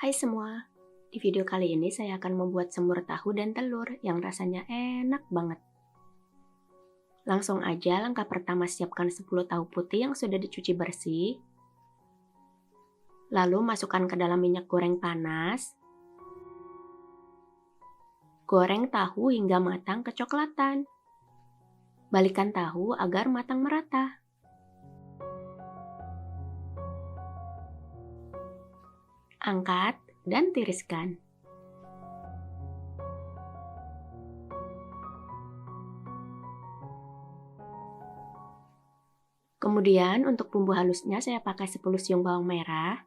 Hai semua, di video kali ini saya akan membuat semur tahu dan telur yang rasanya enak banget. Langsung aja langkah pertama siapkan 10 tahu putih yang sudah dicuci bersih. Lalu masukkan ke dalam minyak goreng panas. Goreng tahu hingga matang kecoklatan. Balikan tahu agar matang merata. Angkat dan tiriskan. Kemudian untuk bumbu halusnya saya pakai 10 siung bawang merah,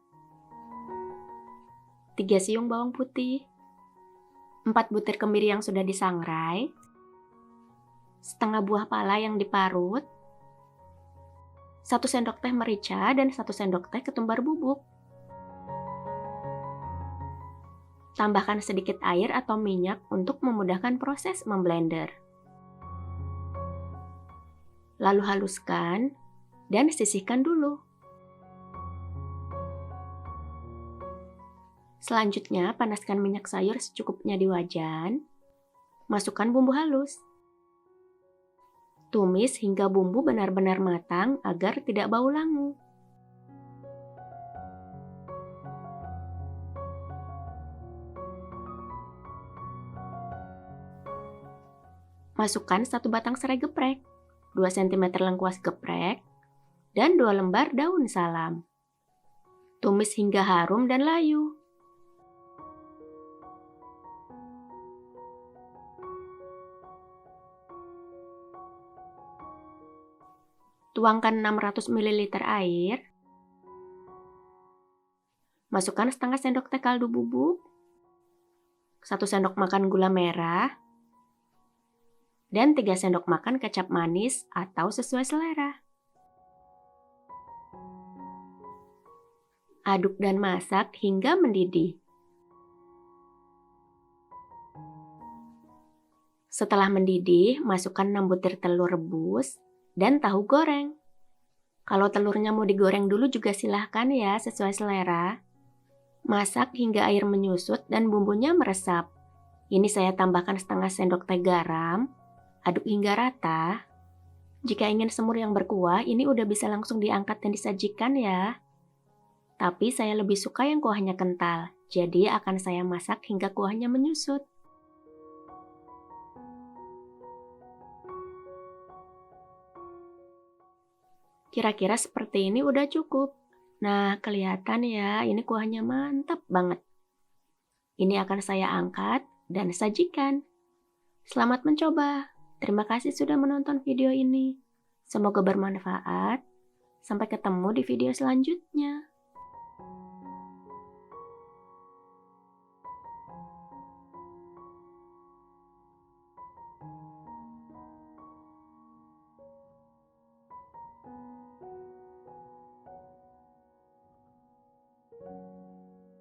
3 siung bawang putih, 4 butir kemiri yang sudah disangrai, setengah buah pala yang diparut, 1 sendok teh merica dan 1 sendok teh ketumbar bubuk. Tambahkan sedikit air atau minyak untuk memudahkan proses memblender. Lalu haluskan dan sisihkan dulu. Selanjutnya, panaskan minyak sayur secukupnya di wajan. Masukkan bumbu halus. Tumis hingga bumbu benar-benar matang agar tidak bau langu. Masukkan satu batang serai geprek, 2 cm lengkuas geprek, dan 2 lembar daun salam. Tumis hingga harum dan layu. Tuangkan 600 ml air. Masukkan setengah sendok teh kaldu bubuk, 1 sendok makan gula merah, dan 3 sendok makan kecap manis atau sesuai selera. Aduk dan masak hingga mendidih. Setelah mendidih, masukkan 6 butir telur rebus dan tahu goreng. Kalau telurnya mau digoreng dulu juga silahkan ya, sesuai selera. Masak hingga air menyusut dan bumbunya meresap. Ini saya tambahkan setengah sendok teh garam, Aduk hingga rata. Jika ingin semur yang berkuah, ini udah bisa langsung diangkat dan disajikan ya. Tapi saya lebih suka yang kuahnya kental, jadi akan saya masak hingga kuahnya menyusut. Kira-kira seperti ini udah cukup. Nah, kelihatan ya, ini kuahnya mantap banget. Ini akan saya angkat dan sajikan. Selamat mencoba! Terima kasih sudah menonton video ini. Semoga bermanfaat. Sampai ketemu di video selanjutnya.